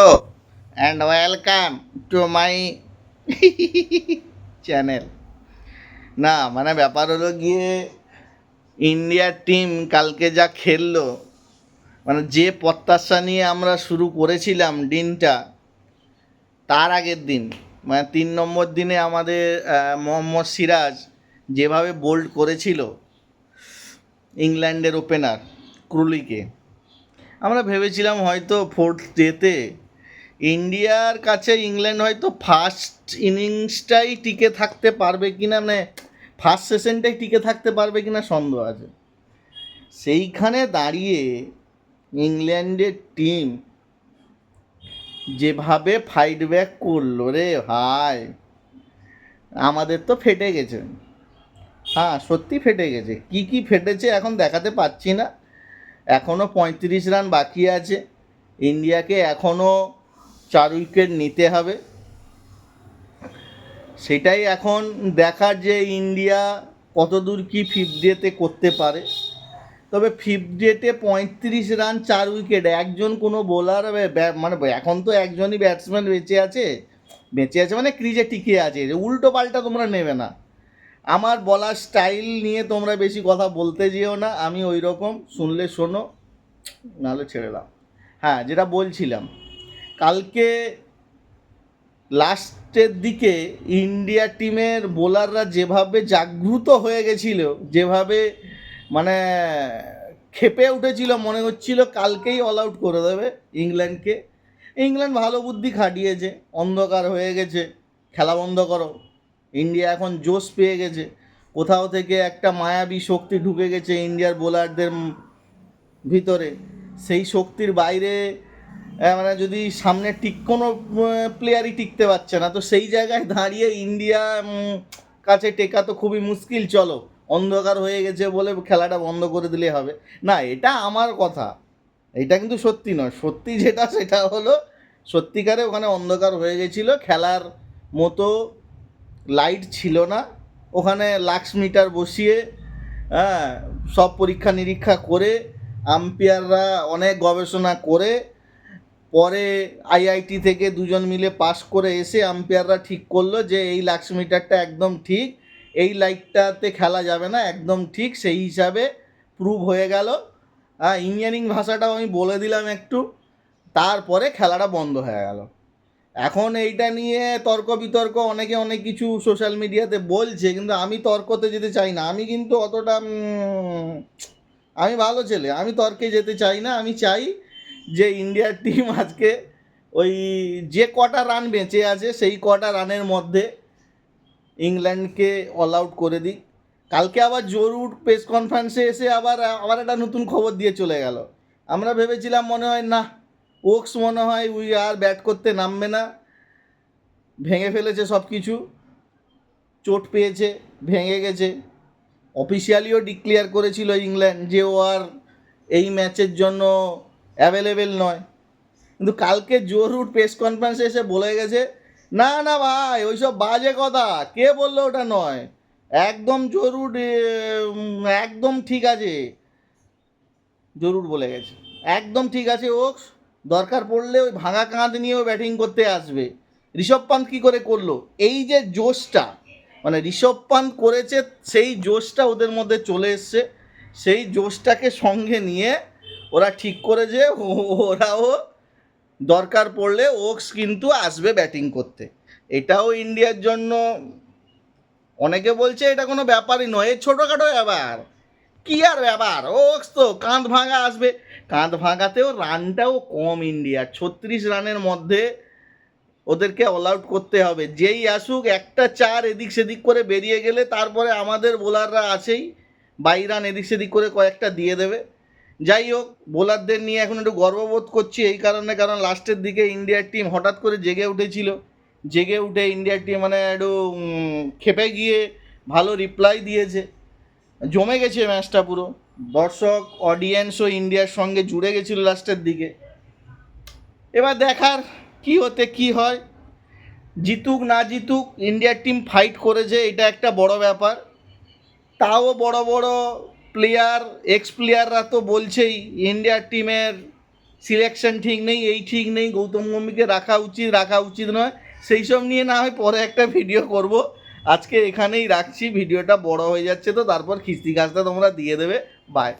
Hello and welcome to my channel না মানে ব্যাপার হলো গিয়ে ইন্ডিয়ার টিম কালকে যা খেললো মানে যে প্রত্যাশা নিয়ে আমরা শুরু করেছিলাম দিনটা, তার আগের দিন মানে তিন নম্বর দিনে আমাদের মোহাম্মদ সিরাজ যেভাবে বোল্ড করেছিল ইংল্যান্ডের ওপেনার ক্রুলিকে, আমরা ভেবেছিলাম হয়তো ফোর্থ ডেতে ইন্ডিয়ার কাছে ইংল্যান্ড হয়তো ফার্স্ট ইনিংসটাই টিকে থাকতে পারবে কি না মানে ফার্স্ট সেশনটাই টিকে থাকতে পারবে কি না সন্দেহ আছে। সেইখানে দাঁড়িয়ে ইংল্যান্ডের টিম যেভাবে ফাইট ব্যাক করল রে ভাই, আমাদের তো ফেটে গেছে। হ্যাঁ সত্যি ফেটে গেছে। কি কি ফেটেছে এখন দেখাতে পাচ্ছি না। এখনও পঁয়ত্রিশ রান বাকি আছে। ইন্ডিয়াকে এখনও চার উইকেট নিতে হবে। সেটাই এখন দেখার যে ইন্ডিয়া কতদূর কি ফিফথ ডেতে করতে পারে। তবে ফিফথ ডেতে পঁয়ত্রিশ রান চার উইকেট একজন কোনো বোলার মানে এখন তো একজনই ব্যাটসম্যান বেঁচে আছে। বেঁচে আছে মানে ক্রিজে টিকে আছে উল্টো পাল্টা তোমরা নেবে না। আমার বলার স্টাইল নিয়ে তোমরা বেশি কথা বলতে যেও না, আমি ওই রকম শুনলে শোনো, নাহলে ছেড়ে দাও। হ্যাঁ যেটা বলছিলাম কালকে লাস্টের দিকে ইন্ডিয়া টিমের বোলাররা যেভাবে জাগ্রত হয়ে গেছিল, যেভাবে মানে খেপে উঠেছিল, মনে হচ্ছিল কালকেই অল আউট করে দেবে ইংল্যান্ডকে। ইংল্যান্ড ভালো বুদ্ধি খাটিয়েছে, অন্ধকার হয়ে গেছে, খেলা বন্ধ করো। ইন্ডিয়া এখন জোশ পেয়ে গেছে। কোথাও থেকে একটা মায়াবী শক্তি ঢুকে গেছে ইন্ডিয়ার বোলারদের ভিতরে। সেই শক্তির বাইরে মানে যদি সামনে ঠিক কোনো প্লেয়ারই টিকতে পারছে না, তো সেই জায়গায় দাঁড়িয়ে ইন্ডিয়া কাছে টেকা তো খুবই মুশকিল, চলো। অন্ধকার হয়ে গেছে বলে খেলাটা বন্ধ করে দিলে হবে। না, এটা আমার কথা। এটা কিন্তু সত্যি নয়। সত্যি যেটা, সেটা হলো সত্যিকারে ওখানে অন্ধকার হয়ে গেছিল, খেলার মতো লাইট ছিল না। ওখানে লাক্স মিটার বসিয়ে হ্যাঁ সব পরীক্ষা নিরীক্ষা করে আম্পায়াররা অনেক গবেষণা করে পরে আইআইটি থেকে দুজন মিলে পাস করে এসে আম্পায়াররা ঠিক করল যে এই লাক্স মিটারটা একদম ঠিক, এই লাইটটাতে খেলা যাবে না, একদম ঠিক সেই হিসাবে প্রুভ হয়ে গেল। হ্যাঁ ইঞ্জিনিয়ারিং ভাষাটাও আমি বলে দিলাম একটু, তারপরে খেলাটা বন্ধ হয়ে গেল। এখন এইটা নিয়ে তর্ক বিতর্ক অনেকে অনেক কিছু সোশ্যাল মিডিয়াতে বলছে, কিন্তু আমি তর্কতে যেতে চাই না। আমি কিন্তু অতটা আমি ভালো ছেলে, আমি তর্কে যেতে চাই না, আমি চাই যে ইন্ডিয়ার টিম আজকে ওই যে কটা রান বেঁচে আছে, সেই কটা রানের মধ্যে ইংল্যান্ডকে অল আউট করে দিই। কালকে আবার জরুর প্রেস কনফারেন্সে এসে আবার আবার একটা নতুন খবর দিয়ে চলে গেল। আমরা ভেবেছিলাম মনে হয় না ওক্স মনে হয় উই আর ব্যাট করতে নামবে না। ভেঙে ফেলেছে সব কিছু চোট পেয়েছে, ভেঙে গেছে। অফিসিয়ালিও ডিক্লেয়ার করেছিল ইংল্যান্ড যে ও আর এই ম্যাচের জন্য অ্যাভেলেবেল নয়। কিন্তু কালকে জরুর প্রেস কনফারেন্সে এসে বলে গেছে, না না ভাই, ওইসব বাজে কথা। কে বলল ওটা নয়? একদম জরুর একদম ঠিক আছে। জরুর বলে গেছে। একদম ঠিক আছে, ও দরকার পড়লে ওই ভাঙা কাঁধ নিয়েও ব্যাটিং করতে আসবে। ঋষভ পান্ত কী করে করল? এই যে জোশটা মানে ঋষভ পান্ত করেছে, সেই জোশটা ওদের মধ্যে চলে এসছে। সেই জোশটাকে সঙ্গে নিয়ে ওরা ঠিক করে যে ওরাও দরকার পড়লে ওক্স কিন্তু আসবে ব্যাটিং করতে। এটাও ইন্ডিয়ার জন্য অনেকে বলছে এটা কোনো ব্যাপারই নয় ছোটোখাটো ব্যাপার। কি আর ব্যাপার? ওক্স তো কাঁধ ভাঙা আসবে। কাঁধ ভাঙাতেও রানটাও কম ইন্ডিয়ার, ছত্রিশ রানের মধ্যে ওদেরকে অল আউট করতে হবে। যেই আসুক, একটা চার এদিক সেদিক করে বেরিয়ে গেলে তারপরে আমাদের বোলাররা আছেই বাই রান এদিক সেদিক করে কয়েকটা দিয়ে দেবে। যাই হোক, বোলারদের নিয়ে এখন একটু গর্ববোধ করছি এই কারণে, কারণ লাস্টের দিকে ইন্ডিয়ার টিম হঠাৎ করে জেগে উঠেছিল। জেগে উঠে ইন্ডিয়ার টিম মানে একটু খেপে গিয়ে ভালো রিপ্লাই দিয়েছে। জমে গেছে ম্যাচটা পুরো। দর্শক অডিয়েন্সও ইন্ডিয়ার সঙ্গে জুড়ে গেছিল লাস্টের দিকে। এবার দেখার কি হতে কি হয়। জিতুক না জিতুক, ইন্ডিয়ার টিম ফাইট করেছে, এটা একটা বড় ব্যাপার। তাও বড় বড় প্লেয়ার এক্স প্লেয়াররা তো বলছেই ইন্ডিয়ার টিমের সিলেকশন ঠিক নেই, এই ঠিক নেই, গৌতম গম্ভীরকে রাখা উচিত রাখা উচিত নয়। সেই সব নিয়ে না হয় পরে একটা ভিডিও করব। আজকে এখানেই রাখছি ভিডিওটা বড় হয়ে যাচ্ছে তো, তারপর খিস্তি কাজটা তোমরা দিয়ে দেবে। বাই